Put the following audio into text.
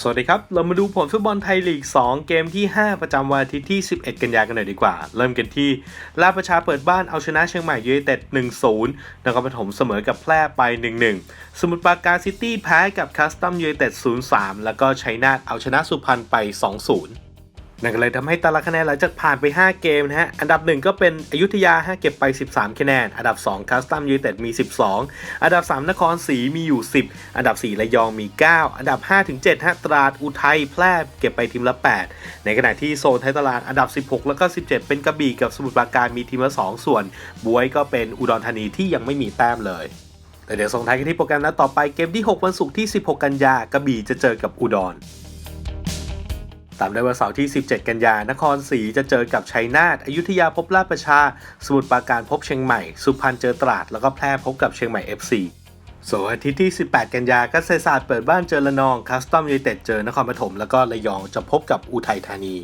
สวัสดีครับ เรามาดูผลฟุตบอลไทยลีก 2 เกมที่ 5 ประจำวันอาทิตย์ที่ 11 กันยายนกันหน่อยดีกว่า เริ่มกันที่ราประชาเปิดบ้านเอาชนะเชียงใหม่ยูไนเต็ด 1-0นครปฐมเสมอกับแพร่ไป 1-1 สมุทรปราการซิตี้แพ้กับคัสตัมยูไนเต็ด 0-3 แล้วก็ชัยนาทเอาชนะสุพรรณไป 2-0 นั่นก็เลยทำให้ตารางคะแนนหลังจากผ่านไป 5 เกมนะฮะ อันดับ 1 ก็เป็นอยุธยาฮะเก็บไป 13 คะแนน อันดับ 2คัสตัมยูไนเต็ดมี 12 อันดับ 3 นครศรีมีอยู่ 10 อันดับ 4 ระยองมี 9 อันดับ5-7ฮะตราดอุทัยแพร่เก็บไปทีมละ 8 ในขณะที่โซนท้ายตารางอันดับ 16 แล้วก็ 17 เป็นกระบี่กับสมุทรปราการมีทีมละ 2 ส่วน บวยก็เป็นอุดรธานีที่ยังไม่มีแต้มเลยแต่เดี๋ยวส่งท้ายกันที่โปรแกรมนัดต่อไปเกมที่ 6 วันศุกร์ที่ 16 กันยากระบี่จะเจอกับอุดร ตามด้วันเสาร์ที่ 17 กันยานครศรีจะเจอกับชัยนาทอยุธยาพบราชประชา สมุทรปราการพบเชียงใหม่ สุพรรณเจอตราด แล้วก็แพร่พบกับเชียงใหม่ FC ส่วนวันอาทิตย์ที่ 18 กันยาเกษตรศาสตร์เปิดบ้านเจอละนองคัสตอมยูเต็ดเจอนครปฐมแล้วก็ระยองจะพบกับอุทัยธานี